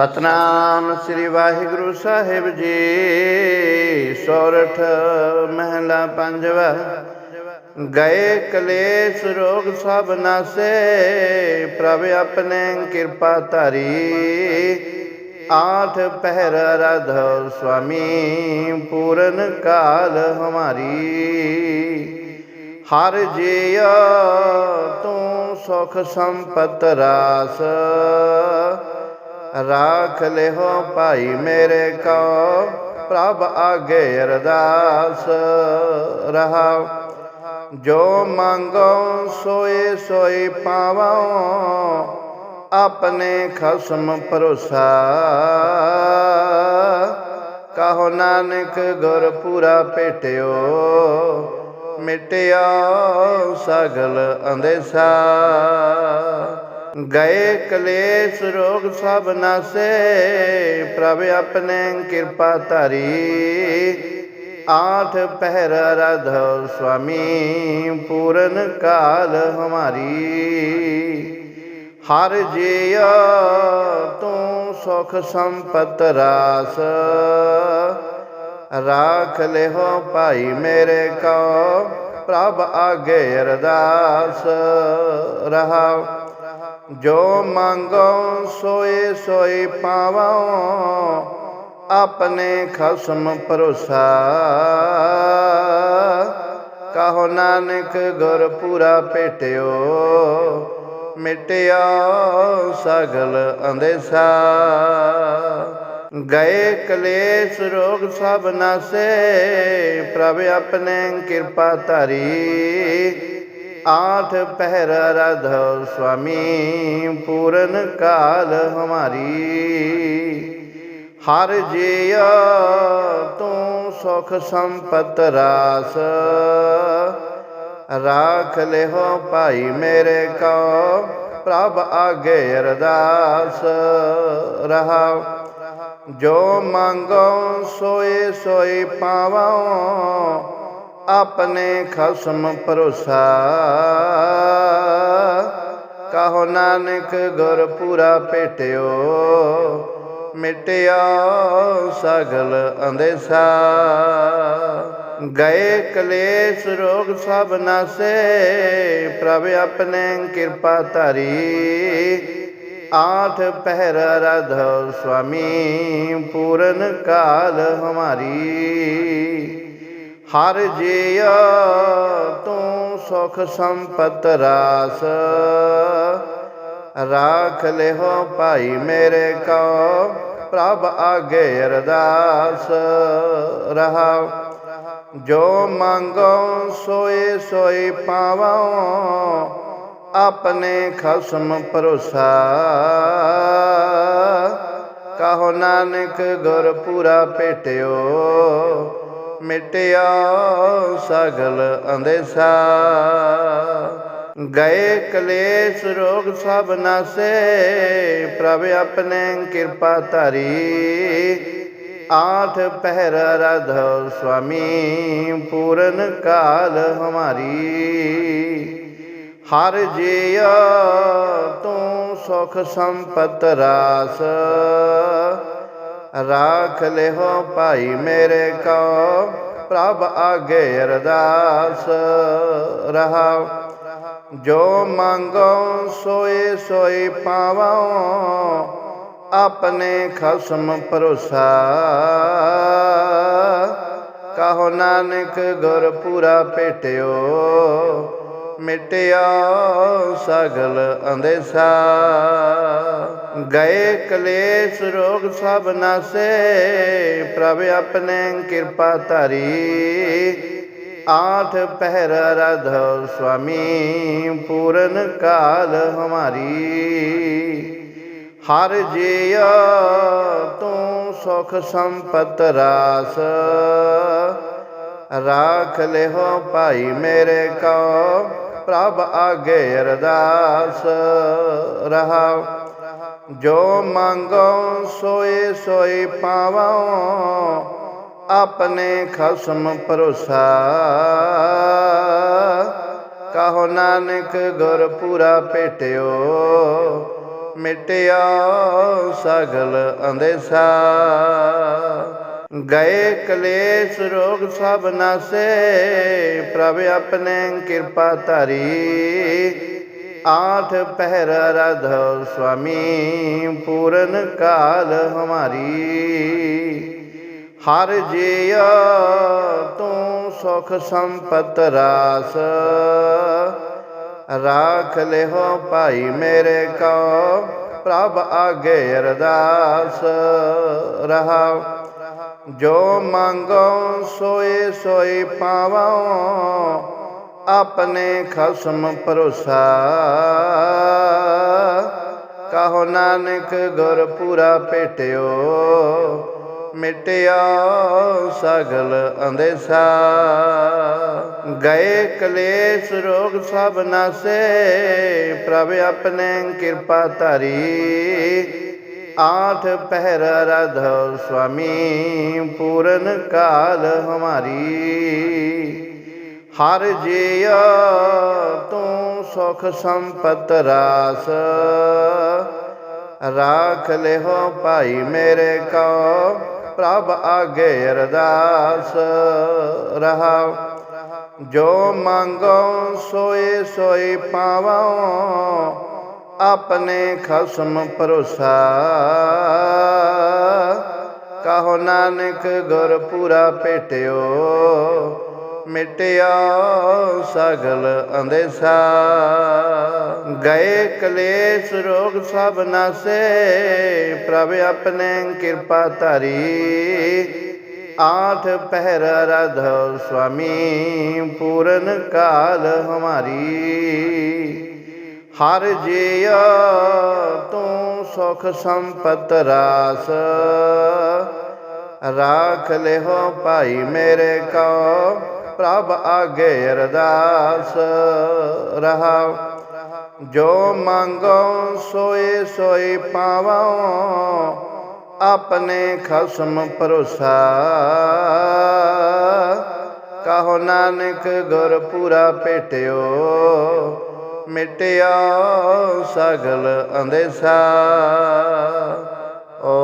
ਸਤਨਾਮ ਸ੍ਰੀ ਵਾਹਿਗੁਰੂ ਸਾਹਿਬ ਜੀ। ਸੋਰਠ ਮਹਿਲਾ ਪੰਜਵਾ। ਗਏ ਕਲੇਸ਼ ਰੋਗ ਸਭ ਨਾਸੇ। ਪ੍ਰਭ ਆਪਣੇ ਕਿਰਪਾ ਧਾਰੀ। ਆਠ ਪਹਿਰ ਰਾਧਵ ਸੁਆਮੀ, ਪੂਰਨ ਕਾਲ ਹਮਾਰੀ। ਹਰ ਜੀਅ ਤੂੰ ਸੁਖ ਸੰਪਤ ਰਾਸ। ਰਾਖ ਲਿਓ ਭਾਈ ਮੇਰੇ ਕੋ, ਪ੍ਰਭ ਆਗੇ ਅਰਦਾਸ। ਰਹਾ ਜੋ ਮੰਗੋ ਸੋਏ ਸੋਏ ਪਾਵੋ ਆਪਣੇ ਖਸਮ ਭਰੋਸਾ। ਕਹੋ ਨਾਨਕ ਗੁਰ ਪੂਰਾ ਭੇਟਿਓ ਮਿਟਿਆ ਸਗਲ ਅੰਦੇਸਾ। ਗਏ ਕਲੇਸ਼ ਰੋਗ ਸਭ ਨਾਸੇ, ਪ੍ਰਭ ਆਪਣੇ ਕਿਰਪਾ ਧਰੀ। ਆਠ ਪਹਿਰ ਰਾਧਵ ਸੁਆਮੀ, ਪੂਰਨ ਕਾਲ ਹਮਾਰੀ। ਹਰ ਜੀਅ ਤੂੰ ਸੁਖ ਸੰਪਤ ਰਾਸ। ਰਾਖ ਲਿਓ ਭਾਈ ਮੇਰੇ ਕੋ ਪ੍ਰਭ ਆਗੇ ਅਰਦਾਸ। ਰਹਾ ਜੋ ਮੰਗੋ ਸੋਏ ਸੋਏ ਪਾਵੋ, ਆਪਣੇ ਖਸਮ ਭਰੋਸਾ। ਕਹੋ ਨਾਨਕ, ਗੁਰ ਪੂਰਾ ਭੇਟਿਓ ਮਿਟਿਆ ਸਗਲ ਅੰਦੇਸਾ। ਗਏ ਕਲੇਸ਼ ਰੋਗ ਸਭ ਨਾਸੇ, ਪ੍ਰਭ ਆਪਣੇ ਕਿਰਪਾ ਧਾਰੀ। ਆਠ ਪਹਿਰ ਰਾਧਵ ਸੁਆਮੀ ਪੂਰਨ ਕਾਲ ਹਮਾਰੀ ਹਰ ਜੀਅ ਤੂੰ ਸੁਖ ਸੰਪਤ ਰਾਸ ਰਾਖ ਲਿਓ ਭਾਈ ਮੇਰੇ ਕੋ ਪ੍ਰਭ ਆਗੇ ਅਰਦਾਸ ਰਹਾ ਜੋ ਮੰਗੋ ਸੋਏ ਸੋਏ ਪਾਵੋ ਆਪਣੇ ਖਸਮ ਭਰੋਸਾ। ਕਹੋ ਨਾਨਕ ਗੁਰ ਪੂਰਾ ਭੇਟਿਓ ਮਿਟਿਆ ਸਗਲ ਅੰਦੇਸਾ। ਗਏ ਕਲੇਸ਼ ਰੋਗ ਸਭ ਨਾਸੇ, ਪ੍ਰਭ ਆਪਣੇ ਕਿਰਪਾ ਧਾਰੀ। ਆਠ ਪਹਿਰ ਰਾਧਵ ਸੁਆਮੀ, ਪੂਰਨ ਕਾਲ ਹਮਾਰੀ। ਹਰ ਜੀਅ ਤੂੰ ਸੁਖ ਸੰਪਤ ਰਾਸ। ਰਾਖ ਲਿਓ ਭਾਈ ਮੇਰੇ ਕੋ, ਪ੍ਰਭ ਆਗੇ ਅਰਦਾਸ। ਰਹਾ, ਜੋ ਮੰਗੋ ਸੋਏ ਸੋਏ ਪਾਵਾਂ, ਆਪਣੇ ਖਸਮ ਭਰੋਸਾ। ਕਹੋ ਨਾਨਕ ਗੁਰ ਪੂਰਾ ਭੇਟਿਓ ਮਿਟਿਆ ਸਗਲ ਅੰਦੇਸਾ। ਗਏ ਕਲੇਸ਼ ਰੋਗ ਸਭ ਨਾਸੇ, ਪ੍ਰਭ ਆਪਣੇ ਕਿਰਪਾ ਧਰੀ। ਆਠ ਪਹਿਰ ਰਾਧਵ ਸੁਆਮੀ, ਪੂਰਨ ਕਾਲ ਹਮਾਰੀ। ਹਰ ਜੀਅ ਤੂੰ ਸੁਖ ਸੰਪਤ ਰਾਸ। ਰਾਖ ਲਿਓ ਭਾਈ ਮੇਰੇ ਕੋ, ਪ੍ਰਭ ਆਗੇ ਅਰਦਾਸ ਰਹਾ ਜੋ ਮੰਗੋ ਸੋਏ ਸੋਏ ਪਾਵੋ ਆਪਣੇ ਖਸਮ ਭਰੋਸਾ। ਕਹੋ ਨਾਨਕ ਗੁਰ ਪੂਰਾ ਭੇਟਿਓ ਮਿਟਿਆ ਸਗਲ ਅੰਦੇਸਾ। ਗਏ ਕਲੇਸ਼ ਰੋਗ ਸਭ ਨਾਸੇ, ਪ੍ਰਭ ਆਪਣੇ ਕਿਰਪਾ ਧਰੀ। ਆਠ ਪਹਿਰ ਰਾਧਵ ਸੁਆਮੀ, ਪੂਰਨ ਕਾਲ ਹਮਾਰੀ। ਹਰ ਜੀਅ ਤੂੰ ਸੁਖ ਸੰਪਤ ਰਾਸ। ਰਾਖ ਲਿਓ ਭਾਈ ਮੇਰੇ ਕੋ ਪ੍ਰਭ ਆਗੇ ਅਰਦਾਸ ਰਹਾ ਜੋ ਮੰਗੋ ਸੋਏ ਸੋਏ ਪਾਵੋ ਆਪਣੇ ਖਸਮ ਭਰੋਸਾ। ਕਹੋ ਨਾਨਕ ਗੁਰ ਪੂਰਾ ਭੇਟਿਓ ਮਿਟਿਆ ਸਗਲ ਅੰਦੇਸਾ। ਗਏ ਕਲੇਸ਼ ਰੋਗ ਸਭ ਨਾਸੇ, ਪ੍ਰਭ ਆਪਣੇ ਕਿਰਪਾ ਧਰੀ। ਆਠ ਪਹਿਰ ਰਧੋ ਸੁਆਮੀ, ਪੂਰਨ ਕਾਲ ਹਮਾਰੀ। ਹਰ ਜੀਆ ਤੂੰ ਸੁਖ ਸੰਪਤ ਰਾਸ। ਰਾਖ ਲਿਓ ਭਾਈ ਮੇਰੇ ਕੋ, ਪ੍ਰਭ ਆਗੇ ਅਰਦਾਸ। ਰਹਾ ਜੋ ਮੰਗੋ ਸੋਏ ਸੋਏ ਪਾਵੋ, ਆਪਣੇ ਖਸਮ ਭਰੋਸਾ। ਕਹੋ ਨਾਨਕ ਗੁਰ ਪੂਰਾ ਭੇਟਿਓ ਮਿਟਿਆ ਸਗਲ ਅੰਦੇਸਾ। ਗਏ ਕਲੇਸ਼ ਰੋਗ ਸਭ ਨਾਸੇ, ਪ੍ਰਭ ਆਪਣੇ ਕਿਰਪਾ ਧਾਰੀ। ਆਠ ਪਹਿਰ ਰਧੋ ਸੁਆਮੀ, ਪੂਰਨ ਕਾਲ ਹਮਾਰੀ। ਹਰ ਜੀਆ ਤੂੰ ਸੁਖ ਸੰਪਤ ਰਾਸ। ਰਾਖ ਲਿਓ ਭਾਈ ਮੇਰੇ ਕੋ, ਪ੍ਰਭ ਆਗੇ ਅਰਦਾਸ। ਰਹਾ, ਜੋ ਮੰਗੋ ਸੋਏ ਸੋਏ ਪਾਵੋ ਆਪਣੇ ਖਸਮ ਭਰੋਸਾ। ਕਹੋ ਨਾਨਕ, ਗੁਰ ਪੂਰਾ ਭੇਟਿਓ ਮਿਟਿਆ ਸਗਲ ਅੰਦੇਸਾ। ਗਏ ਕਲੇਸ਼ ਰੋਗ ਸਭ ਨਾਸੇ, ਪ੍ਰਭ ਆਪਣੇ ਕਿਰਪਾ ਧਾਰੀ। ਆਠ ਪਹਿਰ ਰਧੋ ਸੁਆਮੀ, ਪੂਰਨ ਕਾਲ ਹਮਾਰੀ। ਹਰ ਜੀਆ ਤੂੰ ਸੁਖ ਸੰਪਤ ਰਾਸ। ਰਾਖ ਲਿਓ ਭਾਈ ਮੇਰੇ ਕੋ, ਪ੍ਰਭ ਆਗੇ ਅਰਦਾਸ। ਰਹਾ, ਜੋ ਮੰਗੋ ਸੋਏ ਸੋਏ ਪਾਵਾਂ, ਆਪਣੇ ਖਸਮ ਭਰੋਸਾ। ਕਹੋ ਨਾਨਕ ਗੁਰ ਪੂਰਾ ਭੇਟਿਓ ਮਿਟਿਆ ਸਗਲ ਅੰਦੇਸਾ।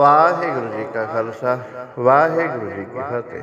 ਵਾਹਿਗੁਰੂ ਜੀ ਕਾ ਖਾਲਸਾ ਵਾਹਿਗੁਰੂ ਜੀ ਕੀ ਫਤਿਹ।